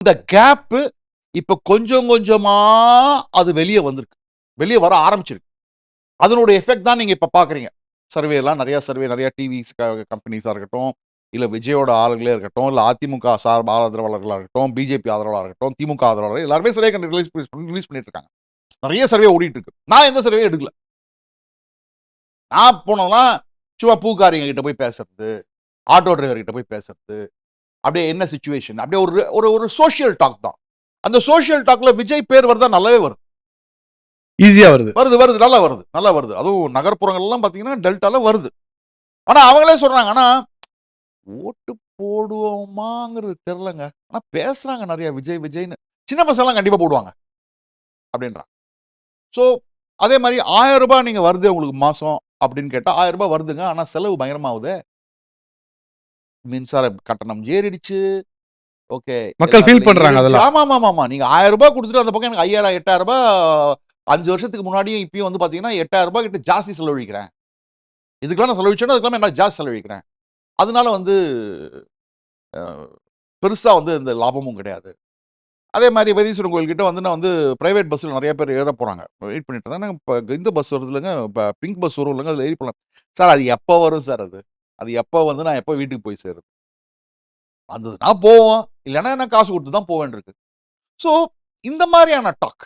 இந்த கேப்பு இப்போ கொஞ்சம் கொஞ்சமாக அது வெளியே வந்திருக்கு. வெளியே வர ஆரம்பிச்சிருக்கு. அதனுடைய எஃபெக்ட் தான் நீங்கள் இப்போ பார்க்குறீங்க சர்வே எல்லாம் சர்வே நிறையா டிவிஸ் கம்பெனிஸாக இருக்கட்டும் இல்லை விஜயோட ஆளுங்களே இருக்கட்டும் இல்லை அதிமுக சார் ஆதரவாளர்களாக இருக்கட்டும் பிஜேபி ஆதரவாளர் இருக்கட்டும் திமுக ஆதரவாளர் எல்லாருமே சர்வே ரிலீஸ் ரிலீஸ் பண்ணிட்டு இருக்காங்க. நிறைய சர்வே ஓடிட்டு இருக்கு. நான் எந்த சர்வே எடுக்கல. நான் போனோம்னா சும்மா பூக்காரிங்க கிட்ட போய் பேசுறது ஆட்டோ டிரைவர் கிட்ட போய் பேசுறது அப்படியே என்ன சுச்சுவேஷன் அப்படியே ஒரு ஒரு ஒரு சோஷியல் டாக் தான். அந்த சோஷியல் டாக்ல விஜய் பேர் வருதா? நல்லாவே வருது. ஈஸியா வருது. வருது வருது நல்லா வருது நல்லா வருது. அதுவும் நகர்ப்புறங்கள்லாம் பார்த்தீங்கன்னா டெல்டால வருது. ஆனா அவங்களே சொல்றாங்க ஆனா ஓட்டு போடுவோமாங்கிறது தெரிலங்க ஆனா பேசுறாங்க நிறைய விஜய் விஜய்னு. சின்ன பசங்கலாம் கண்டிப்பா போடுவாங்க. அப்படின்றாங்க. ஸோ அதே மாதிரி ஆயிரம் ரூபாய் நீங்க வருது உங்களுக்கு மாசம் அப்படின்னு கேட்டா ஆயிரம் ரூபாய் வருதுங்க. ஆனா செலவு பயங்கரமாகுது. மின்சார கட்டணம் ஏறிடுச்சு. ஓகே. மக்கள் feel பண்றாங்க அதெல்லாம். ஆமா ஆமா ஆமா நீங்க ஆயிரம் ரூபாய் கொடுத்துட்டு அந்த பக்கம் எனக்கு ஐயாயிரம் எட்டாயிரம் ரூபாய் அஞ்சு வருஷத்துக்கு முன்னாடியும் இப்பயும் வந்து பாத்தீங்கன்னா எட்டாயிரம் ரூபாய் கிட்ட ஜாஸ்தி செலவழிக்கிறேன். இதுக்கெல்லாம் நான் செலவழிச்சேன்னா அதுக்கெல்லாம் நான் ஜாஸ்தி செலவழிக்கிறேன். அதனால வந்து பெருசா வந்து இந்த லாபமும் கிடையாது. அதே மாதிரி வைத்தீஸ்வரன் கோயில்கிட்ட வந்து நான் வந்து பிரைவேட் பஸ்ஸில் நிறைய பேர் ஏற போகிறாங்க வெயிட் பண்ணிட்டு இருந்தேன். இப்போ இந்த பஸ் வருது இல்லைங்க. இப்போ பிங்க் பஸ் வரும் இல்லைங்க. அதில் ஏறி போகலாம் சார் அது எப்போ வரும் சார் அது? அது எப்போ வந்து நான் எப்போ வீட்டுக்கு போய் சேருது? வந்ததுன்னா போவோம். இல்லைன்னா நான் காசு கொடுத்து தான் போவேன் இருக்கு. ஸோ இந்த மாதிரியான டாக்